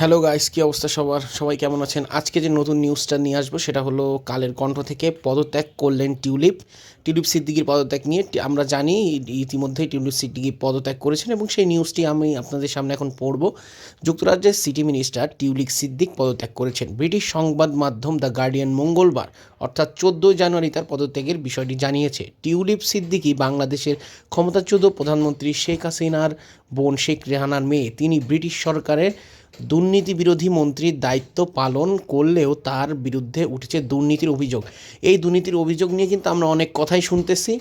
Hello guys, কী অবস্থা সবার? সবাই কেমন আছেন? আজকে যে নতুন নিউজটা নিয়ে আসব, সেটা হলো কালের কণ্ঠ থেকে পদত্যাগ করলেন টিউলিপ। টিউলিপ সিদ্দিকির পদত্যাগ নিয়ে আমরা জানি ইতিমধ্যেই টিউলিপ সিদ্দিকি পদত্যাগ করেছেন এবং সেই নিউজটি আমি আপনাদের সামনে এখন পড়ব। যুক্তরাজ্যের সিটি মিনিস্টার টিউলিপ সিদ্দিক পদত্যাগ করেছেন। ব্রিটিশ সংবাদ মাধ্যম দ্য গার্ডিয়ান মঙ্গলবার, অর্থাৎ চোদ্দোই জানুয়ারি তার পদত্যাগের বিষয়টি জানিয়েছে। টিউলিপ সিদ্দিকি বাংলাদেশের ক্ষমতাচ্যুত প্রধানমন্ত্রী শেখ হাসিনার বোন শেখ রেহানার মেয়ে, তিনি ব্রিটিশ সরকারের দুর্নীতি বিরোধী মন্ত্রীর দায়িত্ব পালন করলেও তার বিরুদ্ধে উঠেছে দুর্নীতির অভিযোগ। এই দুর্নীতির অভিযোগ নিয়ে কিন্তু আমরা অনেক কথাই শুনতেছি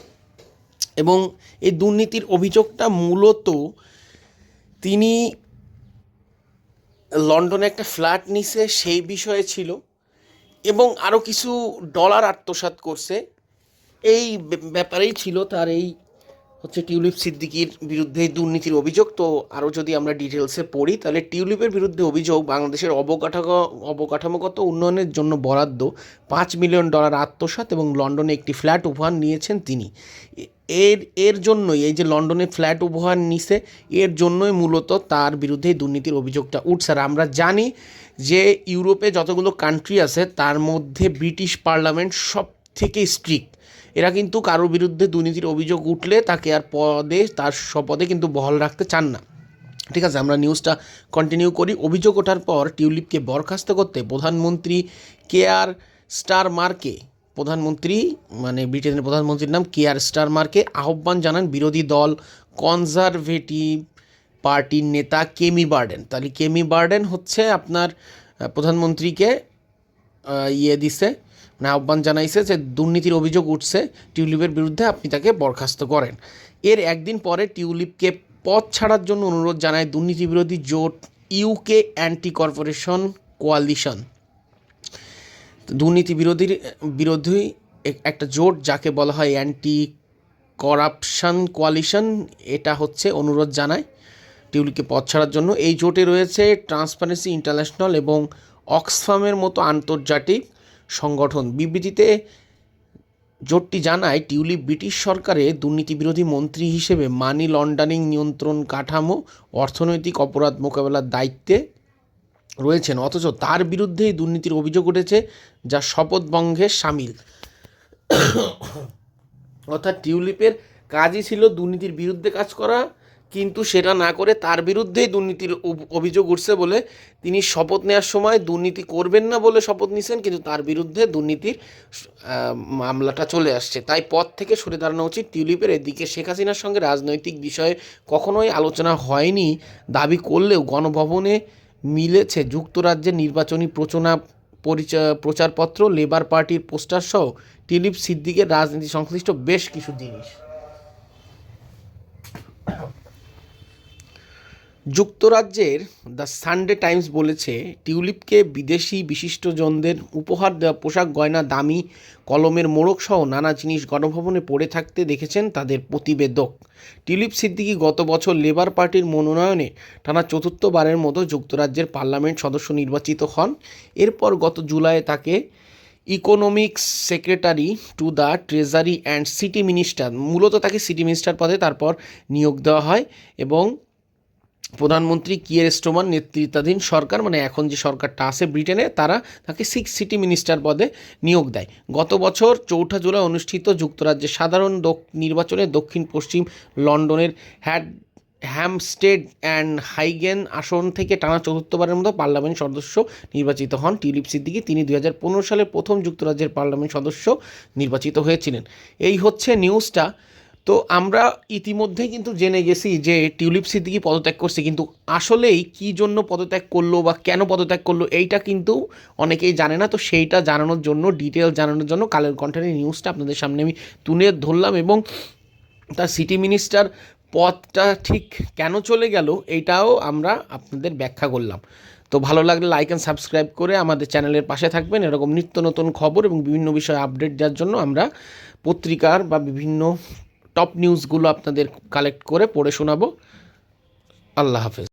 এবং এই দুর্নীতির অভিযোগটা মূলত তিনি লন্ডনে একটা ফ্ল্যাট নিছে, সেই বিষয়ে ছিল এবং আরও কিছু ডলার আত্মসাৎ করছে। এই ব্যাপারেই ছিল তার এই হচ্ছে টিউলিপ সিদ্দিকির বিরুদ্ধে দুর্নীতির অভিযোগ। তো আরও যদি আমরা ডিটেলসে পড়ি, তাহলে টিউলিপের বিরুদ্ধে অভিযোগ বাংলাদেশের অবকাঠামো, অবকাঠামোগত উন্নয়নের জন্য বরাদ্দ পাঁচ মিলিয়ন ডলার আত্মসাৎ এবং লন্ডনে একটি ফ্ল্যাট উপহার নিয়েছেন তিনি। এর এর জন্যই, এই যে লন্ডনে ফ্ল্যাট উপহার নিছে, এর জন্যই মূলত তার বিরুদ্ধে দুর্নীতির অভিযোগটা উঠছে। আর আমরা জানি যে ইউরোপে যতগুলো কান্ট্রি আছে, তার মধ্যে ব্রিটিশ পার্লামেন্ট সব থেকে স্ট্রিক্ট এরা কিন্তু কারোর বিরুদ্ধে দুর্নীতির অভিযোগ উঠলে তাকে আর পদে, তার স্বপদে কিন্তু বহাল রাখতে চান না। ঠিক আছে, আমরা নিউজটা কন্টিনিউ করি। অভিযোগ ওঠার পর টিউলিপকে বরখাস্ত করতে প্রধানমন্ত্রী কেয়ার স্টার মার্কে প্রধানমন্ত্রী মানে ব্রিটেনের প্রধানমন্ত্রীর নাম কেয়ার স্টার মার্কে আহ্বান জানান বিরোধী দল কনজারভেটিভ পার্টির নেতা কেমি বার্ডেন। তাহলে কেমি বার্ডেন হচ্ছে আপনার প্রধানমন্ত্রীকে ইয়ে দিছে মানে আহ্বান জানাইছে যে দুর্নীতির অভিযোগ উঠছে টিউলিপের বিরুদ্ধে, আপনি তাকে বরখাস্ত করেন। এর একদিন পরে টিউলিপকে পদ ছাড়ার জন্য অনুরোধ জানায় দুর্নীতি বিরোধী জোট ইউকে অ্যান্টি কর্পোরেশন কোয়ালিশন দুর্নীতি বিরোধীর বিরোধী একটা জোট যাকে বলা হয় অ্যান্টি করাপশন কোয়ালিশন এটা হচ্ছে অনুরোধ জানায় টিউলিপকে পথ ছাড়ার জন্য। এই জোটে রয়েছে ট্রান্সপারেন্সি ইন্টারন্যাশনাল এবং অক্সফামের মতো আন্তর্জাতিক সংগঠন। বিবৃতিতে জোটটি জানায়, টিউলিপ ব্রিটিশ সরকারে দুর্নীতি বিরোধী মন্ত্রী হিসেবে মানি লন্ডারিং নিয়ন্ত্রণ কাঠামো, অর্থনৈতিক অপরাধ মোকাবেলার দায়িত্বে রয়েছেন। অথচ তার বিরুদ্ধেই দুর্নীতির অভিযোগ উঠেছে যা শপথভঙ্গের সামিল। অর্থাৎ টিউলিপের কাজই ছিল দুর্নীতির বিরুদ্ধে কাজ করা কিন্তু সেটা না করে তার বিরুদ্ধেই দুর্নীতির অভিযোগ উঠছে বলে তিনি শপথ নেওয়ার সময় দুর্নীতি করবেন না বলে শপথ নিছেন, কিন্তু তার বিরুদ্ধে দুর্নীতির মামলাটা চলে আসছে। তাই পথ থেকে সরে দাঁড়ানো উচিত টিউলিপের। এদিকে শেখ হাসিনার সঙ্গে রাজনৈতিক বিষয়ে কখনোই আলোচনা হয়নি। দাবি করলেও গণভবনে মিলেছে যুক্তরাজ্যের নির্বাচনী প্রচনা পরিচয় প্রচারপত্র, লেবার পার্টির পোস্টার সহ টিলিপ সিদ্দিকের রাজনীতি সংশ্লিষ্ট বেশ কিছু জিনিস। যুক্তরাজ্যের দ্য সানডে টাইমস বলেছে, টিউলিপকে বিদেশি বিশিষ্টজনদের উপহার দেওয়া পোশাক গয়না, দামি কলমের মোড়ক সহ নানা জিনিস গণভবনে পড়ে থাকতে দেখেছেন তাদের প্রতিবেদক। টিউলিপ সিদ্দিকি গত বছর লেবার পার্টির মনোনয়নে টানা চতুর্থবারের মতো যুক্তরাজ্যের পার্লামেন্ট সদস্য নির্বাচিত হন। এরপর গত জুলাইয়ে তাকে economic secretary to the treasury and city minister, মূলত তাকে সিটি মিনিস্টার পদে তারপর নিয়োগ দেওয়া হয় এবং প্রধানমন্ত্রী কিয়ের স্টোমান নেতৃত্বাধীন সরকার মানে এখন যে সরকারটা আছে ব্রিটেনে, তারা তাকে সিক্স সিটি মিনিস্টার পদে নিয়োগ দেয়। গত বছর চৌঠা জুলাই অনুষ্ঠিত যুক্তরাজ্যের সাধারণ নির্বাচনে দক্ষিণ পশ্চিম লন্ডনের হ্যাড, হ্যামস্টেড অ্যান্ড হাইগেন আসন থেকে টানা চতুর্থবারের মতো পার্লামেন্ট সদস্য নির্বাচিত হন। টিউলিপ সিদ্দিকি, তিনি দুই সালে প্রথম যুক্তরাজ্যের পার্লামেন্ট সদস্য নির্বাচিত হয়েছিলেন। এই হচ্ছে নিউজটা। তো আমরা ইতিমধ্যে কিন্তু জেনে গেছি যে টিউলিপ সিদ্দিকি পদত্যাগ করছে, কিন্তু আসলেই কি জন্য পদত্যাগ করল বা কেন পদত্যাগ করল এইটা কিন্তু অনেকেই জানে না। তো সেইটা জানানোর জন্য ডিটেল জানানোর জন্য কালের কণ্ঠের নিউজটা আপনাদের সামনে আমি তুলে ধরলাম এবং তার সিটি মিনিস্টার পদটা ঠিক কেন চলে গেল এইটাও আমরা আপনাদের ব্যাখ্যা করলাম। তো ভালো লাগলে লাইক অ্যান্ড সাবস্ক্রাইব করে আমাদের চ্যানেলের পাশে থাকবেন। এরকম নিত্য নতুন খবর এবং বিভিন্ন বিষয়ে আপডেট দেওয়ার জন্য আমরা পত্রিকার বা বিভিন্ন টপ নিউজগুলো আপনাদের কালেক্ট করে পড়ে শোনাবো। আল্লাহ হাফেজ।